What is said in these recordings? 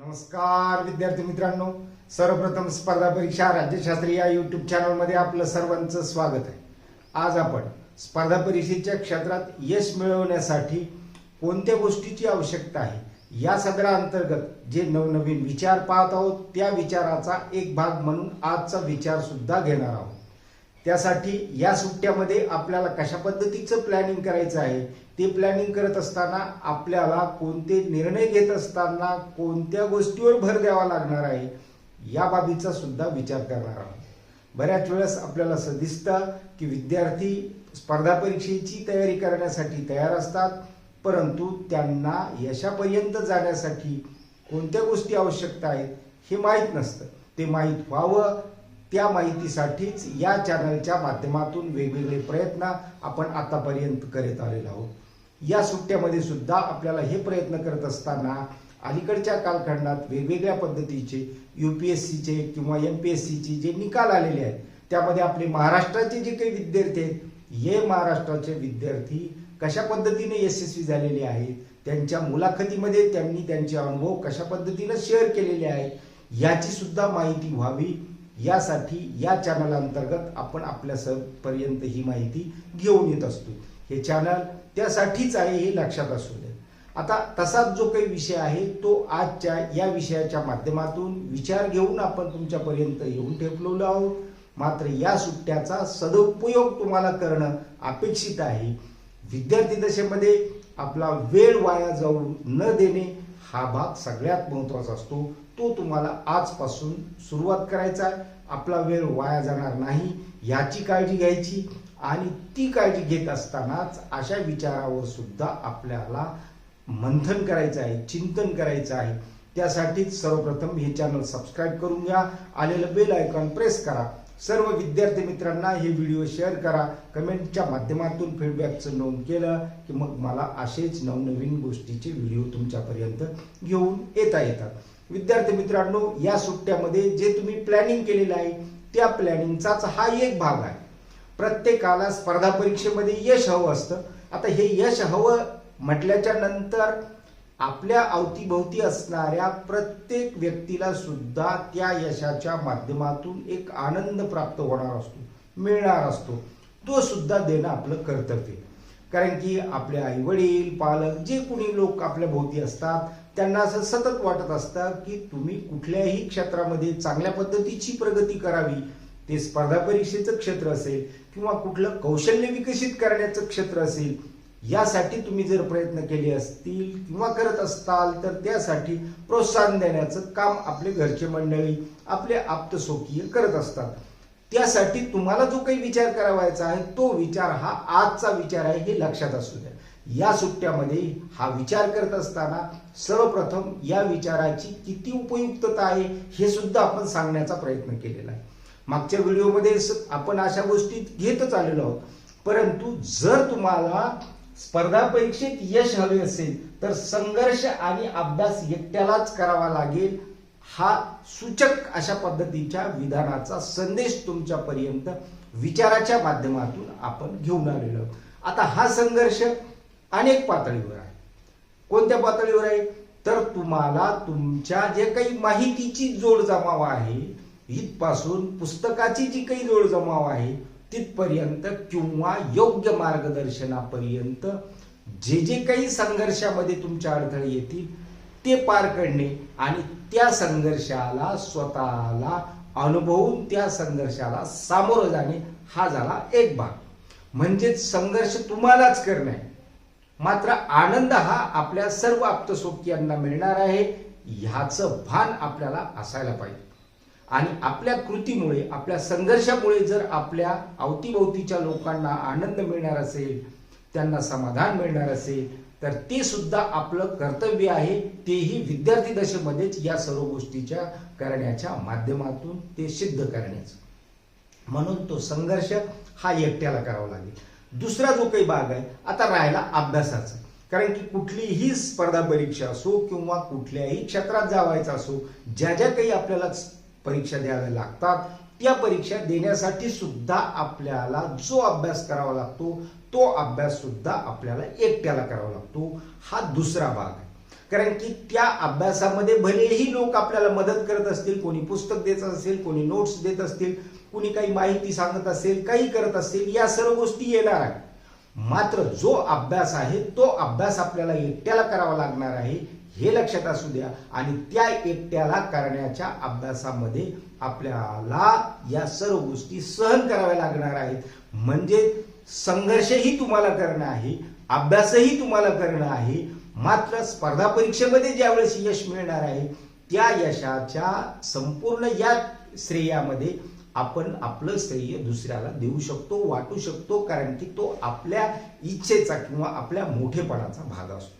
नमस्कार विद्यार्थी मित्रांनो. सर्वप्रथम स्पर्धा परीक्षा राज्यशास्त्री या युट्यूब चॅनलमध्ये आपलं सर्वांचं स्वागत आहे. आज आपण स्पर्धा परीक्षेच्या क्षेत्रात यश मिळवण्यासाठी कोणत्या गोष्टीची आवश्यकता आहे या सदरा अंतर्गत जे नवनवीन विचार पाहत आहोत त्या विचाराचा एक भाग म्हणून आजचा विचार सुद्धा घेणार आहोत. त्यासाठी या सुट्ट्यामध्ये आपल्याला कशा पद्धतीचं प्लॅनिंग करायचं आहे? ते प्लॅनिंग करत असताना आपल्याला कोणते निर्णय घेत असताना कोणत्या गोष्टीवर भर द्यावा लागणार आहे या बाबीचा सुद्धा विचार करणार आहोत. बऱ्याच वेळेस आपल्याला असं दिसतं की विद्यार्थी स्पर्धा परीक्षेची तयारी करण्यासाठी तयार असतात परंतु त्यांना यशापर्यंत जाण्यासाठी कोणत्या गोष्टी आवश्यकता आहेत हे माहीत नसतं. ते माहीत व्हावं त्या माहितीसाठीच या चॅनलच्या माध्यमातून वेगवेगळे प्रयत्न आपण आतापर्यंत करत आलेलो आहोत. या सुट्ट्यामध्ये सुद्धा आपल्याला हे प्रयत्न करत असताना अलीकडच्या कालखंडात वेगवेगळ्या पद्धतीचे यू पी एस सीचे किंवा एम पी एस सीचे जे निकाल आलेले आहेत त्यामध्ये आपले महाराष्ट्राचे जे काही विद्यार्थी आहेत हे महाराष्ट्राचे विद्यार्थी कशा पद्धतीने यशस्वी झालेले आहेत त्यांच्या मुलाखतीमध्ये त्यांनी त्यांचे अनुभव कशा पद्धतीने शेअर केलेले आहेत याची सुद्धा माहिती व्हावी यासाठी या चॅनल अंतर्गत आपण आपल्या पर्यंत ही माहिती घेऊन येत असतो. हे चॅनल त्यासाठीच आहे हे लक्षात असू दे. आता तसाच जो काही विषय आहे तो आजच्या या विषयाच्या माध्यमातून विचार घेऊन आपण तुमच्यापर्यंत येऊन ठेपलेलो आहोत. मात्र या सुट्ट्याचा सदुपयोग तुम्हाला करणं अपेक्षित आहे. विद्यार्थी दशेमध्ये आपला वेळ वाया जाऊ न देणे हा भाग सगळ्यात महत्त्वाचा असतो. तो तुम्हाला आजपासून सुरुवात करायचा आहे. आपला वेळ वाया जाणार नाही याची काळजी घ्यायची आणि ती काळजी घेत असतानाच अशा विचारावर सुद्धा आपल्याला मंथन करायचं आहे चिंतन करायचं आहे. त्यासाठीच सर्वप्रथम हे चॅनल सबस्क्राईब करून घ्या. आलेलं बेल आयकॉन प्रेस करा. सर्व विद्यार्थी मित्रांना हे व्हिडिओ शेअर करा. कमेंटच्या माध्यमातून फीडबॅकचं नोंद केलं की मग मला असेच नवनवीन गोष्टीचे व्हिडिओ तुमच्यापर्यंत घेऊन येता येतात. विद्यार्थी मित्रांनो या सुट्ट्यामध्ये जे तुम्ही प्लॅनिंग केलेलं आहे त्या प्लॅनिंगचाच हा एक भाग आहे. प्रत्येकाला स्पर्धा परीक्षेमध्ये यश हवं असतं. आता हे यश हवं म्हटल्याच्या नंतर आपल्या अवतीभोवती असणाऱ्या प्रत्येक व्यक्तीला सुद्धा त्या यशाच्या माध्यमातून एक आनंद प्राप्त होणार असतो मिळणार असतो. तो सुद्धा देणं आपलं कर्तव्य कारण की आपले आई वडील पालक जे कोणी लोक आपल्या भोवती असतात त्यांना असं सतत वाटत असतं की तुम्ही कुठल्याही क्षेत्रामध्ये चांगल्या पद्धतीची प्रगती करावी. ते स्पर्धा परीक्षेचं क्षेत्र असेल किंवा कुठलं कौशल्य विकसित करण्याचं क्षेत्र असेल यासाठी तुम्ही जर प्रयत्न केले असतील किंवा करत असताल तर त्यासाठी प्रोत्साहन देण्याचं काम आपले घरचे मंडळी आपले आप्तसोकीय करत असतात. त्यासाठी तुम्हाला जो काही विचार करावायचा आहे तो विचार हा आजचा विचार आहे हे लक्षात असू द्या. या सुट्ट्यामध्ये हा विचार करत असताना सर्वप्रथम या विचाराची किती उपयुक्तता आहे हे सुद्धा आपण सांगण्याचा प्रयत्न केलेला आहे. मागच्या व्हिडिओमध्ये आपण अशा गोष्टी घेतच आलेलो आहोत. परंतु जर तुम्हाला स्पर्धा परीक्षेत यश हवे असेल तर संघर्ष आणि अभ्यास एकट्यालाच करावा लागेल हा सूचक अशा पद्धतीच्या विधानाचा संदेश तुमच्यापर्यंत विचाराच्या माध्यमातून आपण घेऊन आलेलो आता हा संघर्ष अनेक पातळीवर आहे. कोणत्या पातळीवर आहे? तर तुम्हाला तुमच्या जे काही माहितीची जोड जमाव आहे इथपासून पुस्तकाची जी काही जोड जमाव आहे तिथपर्यंत किंवा योग्य मार्गदर्शनापर्यंत जे जे काही संघर्षामध्ये तुमच्या अडथळे येतील ते पार करणे आणि त्या संघर्षाला स्वतःला अनुभवून त्या संघर्षाला सामोरं जाणे हा झाला एक भाग. म्हणजेच संघर्ष तुम्हालाच करणे. मात्र आनंद हा आपल्या सर्व आप्तसोबतीयांना मिळणार आहे ह्याचं भान आपल्याला असायला पाहिजे. आणि आपल्या कृतीमुळे आपल्या संघर्षामुळे जर आपल्या अवतीभोवतीच्या लोकांना आनंद मिळणार असेल त्यांना समाधान मिळणार असेल तर ते सुद्धा आपलं कर्तव्य आहे. तेही विद्यार्थी दशेमध्येच या सर्व गोष्टीच्या करण्याच्या माध्यमातून ते सिद्ध करण्याचं. म्हणून तो संघर्ष हा एकट्याला करावा लागेल. दुसरा जो काही भाग आहे आता राहिला अभ्यासाचा. कारण की कुठलीही स्पर्धा परीक्षा असो किंवा कुठल्याही क्षेत्रात जावायचा असो ज्या ज्या काही आपल्याला परीक्षा द्याव्या लागतात. त्या परीक्षा देण्यासाठी सुद्धा आपल्याला जो अभ्यास करावा लागतो तो अभ्यास सुद्धा आपल्याला एकट्याला करावा लागतो. हा दुसरा भाग आहे. कारण की त्या अभ्यासामध्ये भलेही लोक आपल्याला मदत करत असतील कोणी पुस्तक देत असेल कोणी नोट्स देत असतील कोणी काही माहिती सांगत असेल काही करत असतील या सर्व गोष्टी येणार आहेत. मात्र जो अभ्यास आहे तो अभ्यास आपल्याला एकट्याला करावा लागणार आहे हे लक्षात असू द्या. आणि त्या एकट्याला करण्याच्या अभ्यासामध्ये आपल्याला या सर्व गोष्टी सहन कराव्या लागणार आहेत. म्हणजे संघर्षही तुम्हाला करणं आहे अभ्यासही तुम्हाला करणं आहे. मात्र स्पर्धा परीक्षेमध्ये ज्यावेळेस यश मिळणार आहे त्या यशाच्या संपूर्ण या श्रेयामध्ये आपण आपलं श्रेय दुसऱ्याला देऊ शकतो वाटू शकतो कारण की तो आपल्या इच्छेचा किंवा आपल्या मोठेपणाचा भाग असतो.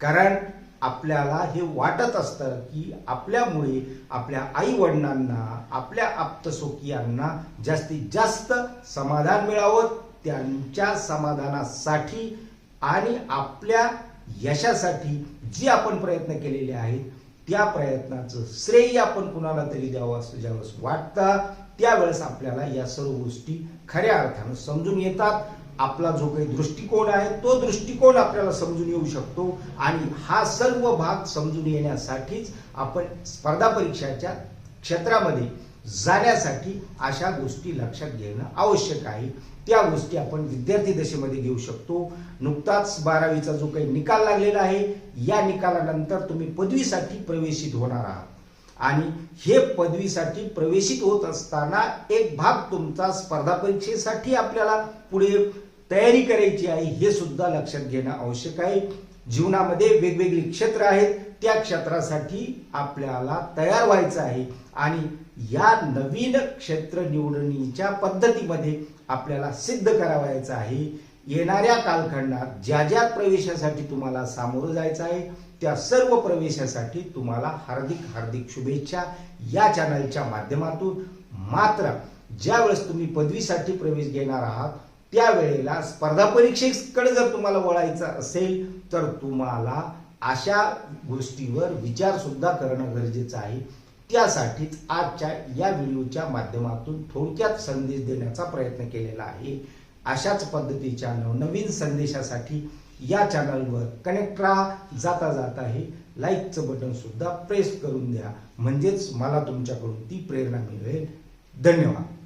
कारण आपल्याला हे वाटत असतं की आपल्यामुळे आपल्या आई वडिलांना आपल्या आप्तसोकियांना जास्तीत जास्त समाधान मिळावं त्यांच्या समाधानासाठी आणि आपल्या यशासाठी जे आपण प्रयत्न केलेले आहेत त्या प्रयत्नाचं श्रेय आपण कुणाला तरी द्यावं असं ज्यावेळेस वाटतं त्यावेळेस आपल्याला या सर्व गोष्टी खऱ्या अर्थानं समजून येतात. आपला जो काही दृष्टिकोन आहे तो दृष्टिकोन आपल्याला समजून येऊ शकतो आणि हा सर्व भाग समजून येण्यासाठीच आपण स्पर्धा परीक्षाच्या क्षेत्रामध्ये जाण्यासाठी अशा गोष्टी लक्षात घेणं आवश्यक आहे. त्या गोष्टी आपण विद्यार्थी दशेमध्ये घेऊ शकतो. नुकताच बारावीचा जो काही निकाल लागलेला आहे या निकालानंतर तुम्ही पदवीसाठी प्रवेशित होणार आहात. आणि हे पदवीसाठी प्रवेशित होत असताना एक भाग तुमचा स्पर्धा परीक्षेसाठी आपल्याला पुढे तयारी करायची आहे हे सुद्धा लक्षात घेणं आवश्यक आहे. जीवनामध्ये वेगवेगळी क्षेत्र आहेत त्या क्षेत्रासाठी आपल्याला तयार व्हायचं आहे आणि या नवीन क्षेत्र निवडणीच्या पद्धतीमध्ये आपल्याला सिद्ध करावायचं आहे. येणाऱ्या कालखंडात ज्या ज्या प्रवेशासाठी तुम्हाला सामोरं जायचं आहे त्या सर्व प्रवेशासाठी तुम्हाला हार्दिक हार्दिक शुभेच्छा या चॅनलच्या माध्यमातून. मात्र ज्यावेळेस तुम्ही पदवीसाठी प्रवेश घेणार आहात त्यावेळेला स्पर्धा परीक्षेकडे जर तुम्हाला वळायचं असेल तर तुम्हाला अशा गोष्टीवर विचार सुद्धा करणं गरजेचं आहे. त्यासाठीच आजच्या या व्हिडिओच्या माध्यमातून थोडक्यात संदेश देण्याचा प्रयत्न केलेला आहे. अशाच पद्धतीच्या नवनवीन संदेशासाठी या चॅनलवर कनेक्ट राहा. जाता जाता हे लाईकचं बटन सुद्धा प्रेस करून द्या. म्हणजेच मला तुमच्याकडून ती प्रेरणा मिळेल. धन्यवाद.